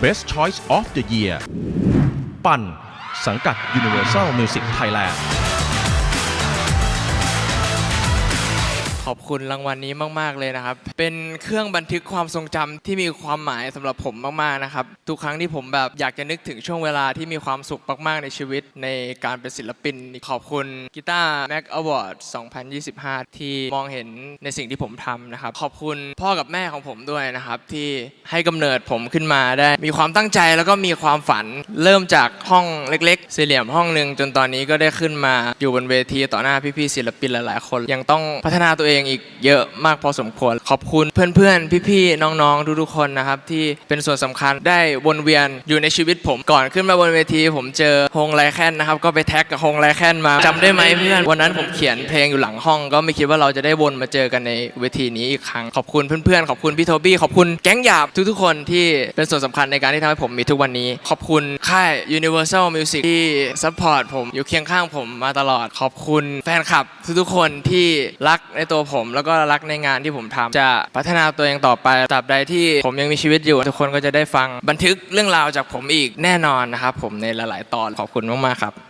Best Choice of the Year ปั่น สังกัด Universal Music Thailand อบคุณรางวัลนี้มากๆเลยนะครับ เป็นเครื่องบันทึกความทรงจำที่มีความหมายสำหรับผมมากๆนะครับ ทุกครั้งที่ผมแบบอยากจะนึกถึงช่วงเวลาที่มีความสุขมากๆในชีวิต ในการเป็นศิลปิน ขอบคุณกีตาร์แม็กอวอร์ด2025 ที่มองเห็นในสิ่งที่ผมทำนะครับ ขอบคุณพ่อกับแม่ของผมด้วยนะครับ ที่ให้กำเนิดผมขึ้นมาได้ มีความตั้งใจแล้วก็มีความฝันเริ่มจากห้องเล็กๆ สี่เหลี่ยมห้องหนึ่งจนตอนนี้ก็ได้ขึ้นมาอยู่บนเวทีต่อหน้าพี่ๆศิลปินหลายๆคน ยังต้องพัฒนาตัวเองอีกเยอะมากพอสมควร ขอบคุณเพื่อนๆ พี่ๆ น้องๆ ทุกๆ คนนะครับ ที่เป็นส่วนสำคัญได้วนเวียนอยู่ในชีวิตผมก่อนขึ้นมาบนเวที ผมเจอฮงไรแคนนะครับ ก็ไปแท็กกับฮงไรแคนมาจำได้ไหมเพื่อนวันนั้นผมเขียนเพลงอยู่หลังห้อง ก็ไม่คิดว่าเราจะได้วนมาเจอกันในเวทีนี้อีกครั้งขอบคุณเพื่อนๆขอบคุณพี่โทบี้ขอบคุณแก๊งหยาบทุกๆ คนที่เป็นส่วนสำคัญในการที่ทำให้ผมมีทุกวันนี้ ขอบคุณค่าย Universal Music ที่ซัพพอร์ตผมอยู่เคียงข้างผมมาตลอดขอบคุณแฟนคลับทุกๆคนที่รักในตัวผม แล้วก็รักในงานที่ผมทำจะพัฒนาตัวเองต่อไปตราบใดที่ผมยังมีชีวิตอยู่ ทุกคนก็จะได้ฟังบันทึกเรื่องราวจากผมอีกแน่นอนนะครับผมในหลาย ๆ ตอนขอบคุณมากๆครับ